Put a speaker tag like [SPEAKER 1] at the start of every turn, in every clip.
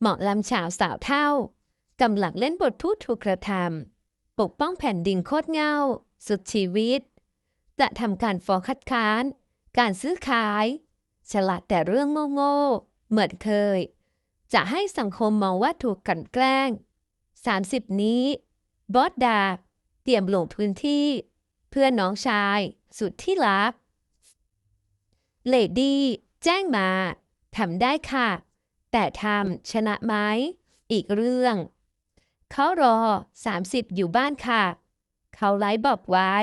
[SPEAKER 1] เหมาะลำฉาวสาวเท่ากำลังเล่นบทพูดถูกกระทำปกป้องแผ่นดินโคตรเงา สุดชีวิต จะทำการฟ้องคัดค้าน การซื้อขาย ฉลาดแต่เรื่องโง่ๆเหมือนเคย จะให้สังคมมองว่าถูกกลันแกล้ง 30 นี้ บอสดาบเตรียมลงพื้นที่ เพื่อนน้องชาย สุดที่รักเลดี้แจ้งมาทำได้ค่ะ แต่ทำชนะไหมอีกเรื่อง เขารอ 30 อยู่บ้านค่ะ เขาไลฟ์บอกไว้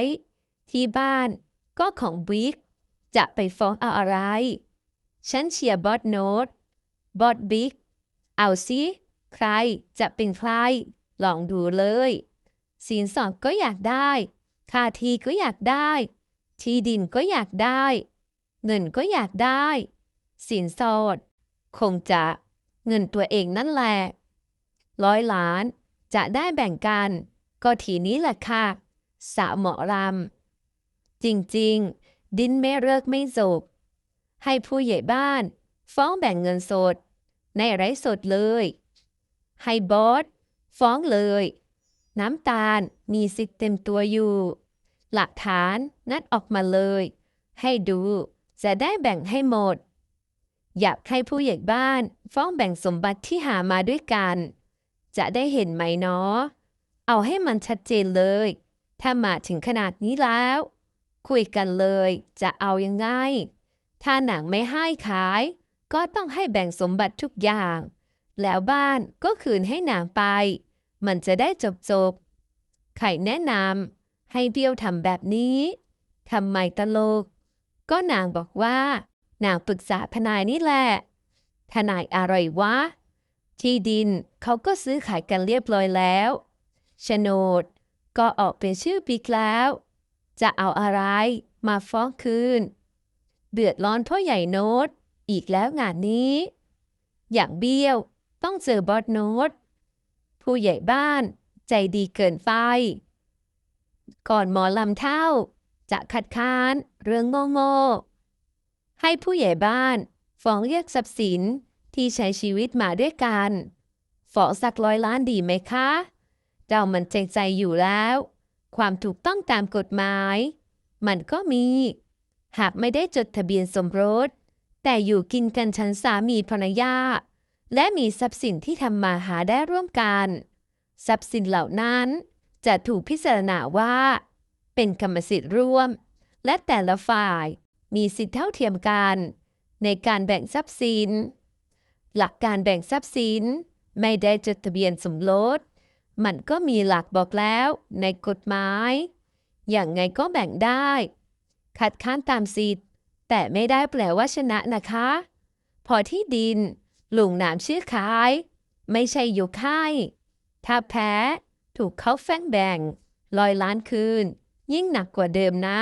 [SPEAKER 1] ที่บ้านก็ของบิ๊กจะไปฟ้องเอาอะไร ฉันเชียร์บอสโนตบอสบิ๊กเอาสิใครจะเป็นใคร ลองดูเลยสินสอดก็อยากได้ค่าทีก็อยากได้ ที่ดินก็อยากได้ เงินก็อยากได้ สินสอด คงจะเงินตัวเองนั่นแหละร้อยล้านจะได้แบ่งกัน ก็ทีนี้แหละค่ะสาวหมอรำจริงๆ ดินไม่เลิกไม่จบ ให้ผู้ใหญ่บ้าน ฟ้องแบ่งเงินสด ในไร้สดเลย ให้บอสฟ้องเลย น้ำตาลมีสิทธิ์เต็มตัวอยู่ หลักฐานงัดออกมาเลย ให้ดูจะได้แบ่งให้หมด อยากให้ผู้ใหญ่บ้านฟ้องแบ่งสมบัติที่หามาด้วยกัน จะได้เห็นไหมเนาะเอาให้มันชัดเจนเลย ถ้ามาถึงขนาดนี้แล้ว คุยกันเลยจะเอายังไง ถ้าหนังไม่ให้ขาย ก็ต้องให้แบ่งสมบัติทุกอย่าง แล้วบ้านก็คืนให้นางไป มันจะได้จบจบๆไข่แนะนำให้เบี้ยวทำแบบนี้ทำไมตลก ก็นางบอกว่า นางปรึกษาทนายนี่แหละ ทนายอะไรวะ ที่ดินเขาก็ซื้อขายกันเรียบร้อยแล้วโฉนดก็ออกเป็นชื่อบิ๊กแล้ว จะเอาอะไรมาฟ้องคืนเดือดร้อนพ่อใหญ่โน้ต อีกแล้วงานนี้ อย่างเบี้ยวต้องเจอบอสโน้ต ผู้ใหญ่บ้านใจดีเกินไป ก่อนหมอลำเท่า จะคัดค้านเรื่องโง่ๆ ให้ผู้ใหญ่บ้านฟ้องเรียกทรัพย์สินที่ใช้ชีวิตมาด้วยกันฟ้องสักร้อยล้านดีไหมคะเรามันใจใจอยู่แล้ว ความถูกต้องตามกฎหมาย มันก็มี หากไม่ได้จดทะเบียนสมรส แต่อยู่กินกันฉันสามีภรรยา และมีทรัพย์สินที่ทำมาหาได้ร่วมกัน ทรัพย์สินเหล่านั้นจะถูกพิจารณาว่า เป็นกรรมสิทธิ์ร่วม และแต่ละฝ่าย มีสิทธิเท่าเทียมกัน ในการแบ่งทรัพย์สิน หลักการแบ่งทรัพย์สิน ไม่ได้จดทะเบียนสมรส มันก็มีหลักบอกแล้วในกฎหมาย อย่างไงก็แบ่งได้ คัดค้านตามสิทธิ์ แต่ไม่ได้แปลว่าชนะนะคะ พอที่ดินลุงหนามชื่อขาย ไม่ใช่อยกให้ถ้าแพ้ถูกเขาแฟ้งแบ่งลอยล้านคืน ยิ่งหนักกว่าเดิมนะ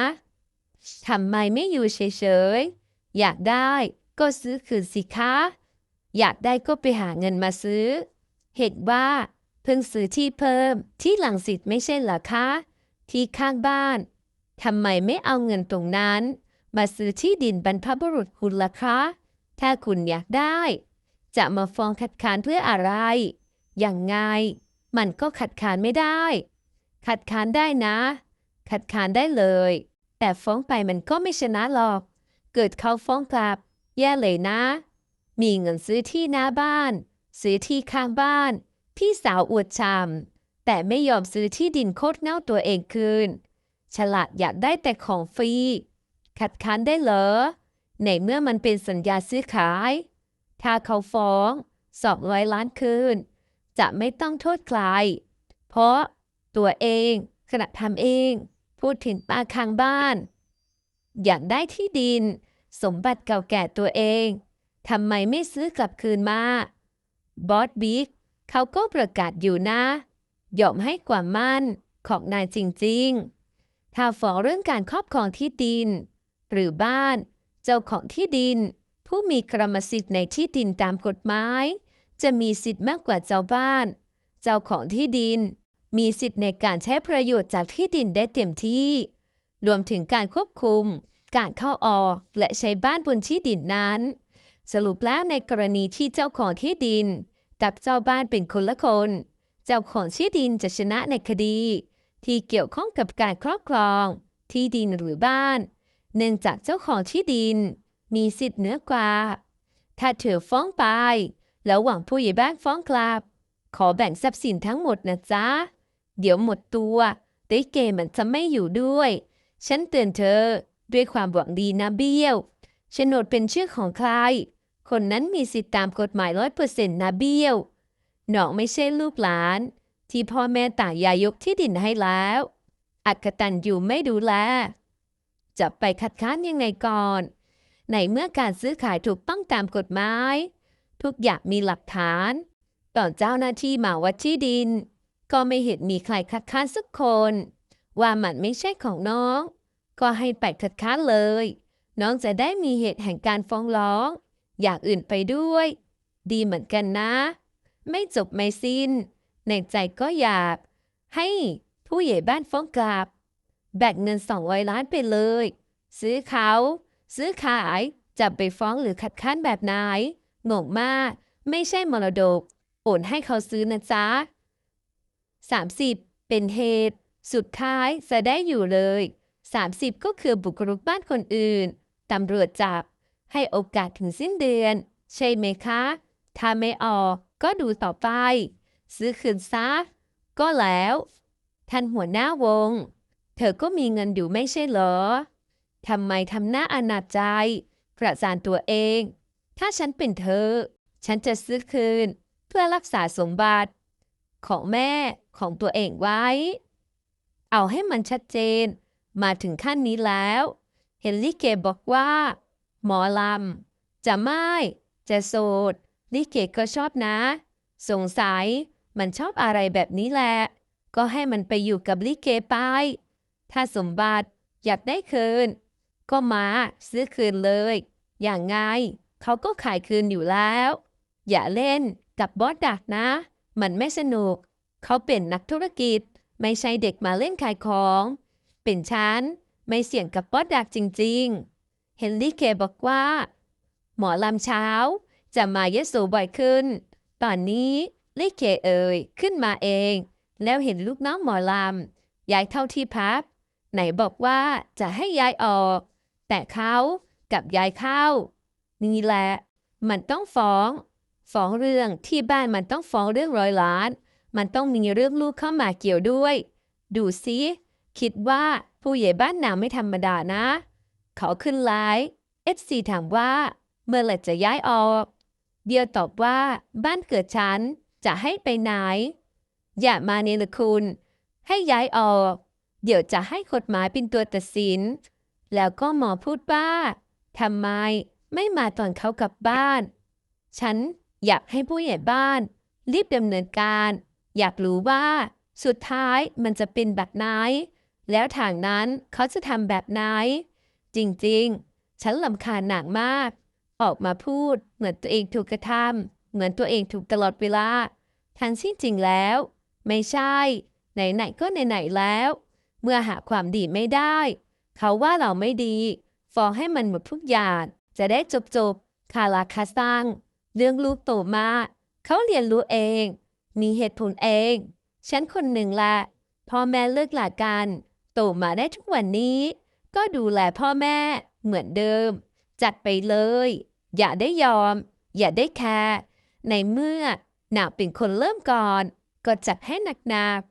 [SPEAKER 1] ทำไมไม่อยู่เฉยๆ อยากได้ก็ซื้อคืนสิคะ อยากได้ก็ไปหาเงินมาซื้อ เห็นว่า เพิ่งซื้อที่เพิ่มที่หลังสิทธิ์ไม่ใช่เหรอคะ ที่ข้างบ้านทำไมไม่เอาเงินตรงนั้น มาซื้อที่ดินบรรพบุรุษคุณล่ะคะ ถ้าคุณอยากได้ จะมาฟ้องคัดค้านเพื่ออะไร อย่างไง มันก็ขัดขานไม่ได้ ขัดขานได้นะ ขัดขานได้เลย แต่ฟ้องไปมันก็ไม่ชนะหรอก เกิดเขาฟ้องกลับ แย่เลยนะ มีเงินซื้อที่หน้าบ้าน ซื้อที่ข้างบ้าน พี่สาวอวดชามแต่ไม่ยอมซื้อที่ดินโคตรเง่าตัวเองคืน ฉลาดอยากได้แต่ของฟรี ขัดค้านได้เหรอ ในเมื่อมันเป็นสัญญาซื้อขาย ถ้าเขาฟ้องสองร้อยล้านคืน จะไม่ต้องโทษใคร เพราะตัวเองขณะทำเอง พูดถึงป้าข้างบ้าน อยากได้ที่ดิน สมบัติเก่าแก่ตัวเองทำไมไม่ซื้อกลับคืนมา บอสบิ๊กเขาก็ประกาศอยู่นะ ยอมให้ความมั่นของนายจริงๆ ถ้าฟ้องเรื่องการครอบครองที่ดิน หรือบ้าน เจ้าของที่ดิน ผู้มีกรรมสิทธิ์ในที่ดินตามกฎหมาย จะมีสิทธิ์มากกว่าเจ้าบ้าน เจ้าของที่ดิน มีสิทธิ์ในการใช้ประโยชน์จากที่ดินได้เต็มที่ รวมถึงการควบคุม การเข้าออกและใช้บ้านบนที่ดินนั้น สรุปแล้วในกรณีที่เจ้าของที่ดินกับเจ้าบ้านเป็นคนละคน เจ้าของที่ดินจะชนะในคดี ที่เกี่ยวข้องกับการครอบครอง ที่ดินหรือบ้าน เนื่องจากเจ้าของที่ดิน มีสิทธิ์เหนือกว่า ถ้าเธอฟ้องไป แล้วหวังผู้ใหญ่บ้านฟ้องกลับ ขอแบ่งทรัพย์สินทั้งหมดนะจ๊ะ เดี๋ยวหมดตัวได้เกมันจะไม่อยู่ด้วย ฉันเตือนเธอ ด้วยความหวังดีนะเบี้ยวโฉนดเป็นชื่อของใคร คนนั้นมีสิทธิตามกฎหมายร้อยเปอร์เซ็นต์นะเบี้ยวน้องไม่ใช่ลูกหลาน ที่พ่อแม่ต่างยายกที่ดินให้แล้ว อักตันอยู่ไม่ดูแลจะไปคัดค้านยังไงก่อน ในเมื่อการซื้อขายถูกต้องตามกฎหมาย ทุกอย่างมีหลักฐานตอนเจ้าหน้าที่มาวัดที่ดิน ก็ไม่เห็นมีใครคัดค้านสักคน ว่ามันไม่ใช่ของน้อง ก็ให้ไปคัดค้านเลย น้องจะได้มีเหตุแห่งการฟ้องร้อง อยากอื่นไปด้วย ดีเหมือนกันนะ ไม่จบไม่สิ้น ในใจก็อยาก ให้ผู้ใหญ่บ้านฟ้องกลับ แบ่งเงินสองร้อยล้านไปเลย ซื้อเขา ซื้อขายจะไปฟ้องหรือคัดค้านแบบไหนงงมาก ไม่ใช่มรดก โอนให้เขาซื้อนะจ๊ะ 30 เป็นเหตุ สุดท้ายจะได้อยู่เลย 30 ก็คือบุกรุกบ้านคนอื่น ตำรวจจับ ให้โอกาสถึงสิ้นเดือน ใช่ไหมคะ ถ้าไม่ออกก็ดูต่อไป ซื้อคืนซะ ก็แล้ว ท่านหัวหน้าวง เธอก็มีเงินอยู่ไม่ใช่เหรอ ทำไมทำหน้าอนาจใจ ประจานตัวเอง ถ้าฉันเป็นเธอ ฉันจะซื้อคืน เพื่อรักษาสมบัติ ของแม่ของตัวเองไว้ เอาให้มันชัดเจนมาถึงขั้นนี้แล้ว เฮนลิเกบอกว่า หมอลำ จะไม่จะโสดลิเกก็ชอบนะ สงสัยมันชอบอะไรแบบนี้แหละ ก็ให้มันไปอยู่กับลิเกไป ถ้าสมบัติอยากได้คืน ก็มาซื้อคืนเลย อย่างไงเขาก็ขายคืนอยู่แล้ว อย่าเล่นกับบอสดักนะ มันไม่สนุก เขาเป็นนักธุรกิจ ไม่ใช่เด็กมาเล่นขายของ เป็นฉัน ไม่เสี่ยงกับบอสดักจริง ๆ เฮนรี่เคบอกว่า หมอลำเช้า จะมาเยโสบ่อยขึ้น ตอนนี้ลิเคเอ่ยขึ้นมาเอง แล้วเห็นลูกน้องหมอลำย้ายเข้าที่พักไหนบอกว่าจะให้ย้ายออก แต่เขากับย้ายเข้า นี่แหละ มันต้องฟ้อง ฟ้องเรื่องที่บ้านมันต้องฟ้องเรื่องร้อยล้าน มันต้องมีเรื่องลูกเข้ามาเกี่ยวด้วย ดูสิคิดว่าผู้ใหญ่บ้านหนาไม่ธรรมดานะ เขาขึ้นไลน์เอฟซีถามว่า เมื่อไหร่จะย้ายออก เดียวตอบว่า บ้านเกิดฉันจะให้ไปไหน อย่ามาเนรคุณ ให้ย้ายออก เดี๋ยวจะให้กฎหมายเป็นตัวตัดสิน แล้วก็หมอพูดว่าทำไมไม่มาตอนเขากลับบ้าน ฉัน อยากให้ผู้ใหญ่บ้าน รีบดำเนินการ อยากรู้ว่า สุดท้ายมันจะเป็นแบบไหน แล้วทางนั้นเขาจะทำแบบไหน จริงๆ ฉันลำคาญหนักมาก ออกมาพูดเหมือนตัวเองถูกกระทำเหมือนตัวเองถูกตลอดเวลาทั้งที่จริงแล้ว ไม่ใช่ ไหนๆก็ไหนๆแล้ว เมื่อหาความดีไม่ได้ เขาว่าเราไม่ดี ฟ้องให้มันหมดทุกอย่างจะได้จบจบๆคาราคาซัง เรื่องลูกโตมาเขาเรียนรู้เอง มีเหตุผลเอง ฉันคนหนึ่งละพ่อแม่เลิกหลากัน โตมาได้ทุกวันนี้ ก็ดูแลพ่อแม่เหมือนเดิม จัดไปเลย อย่าได้ยอม อย่าได้แคร์ในเมื่อหนักเป็นคนเริ่มก่อน ก็จัดให้หนักๆ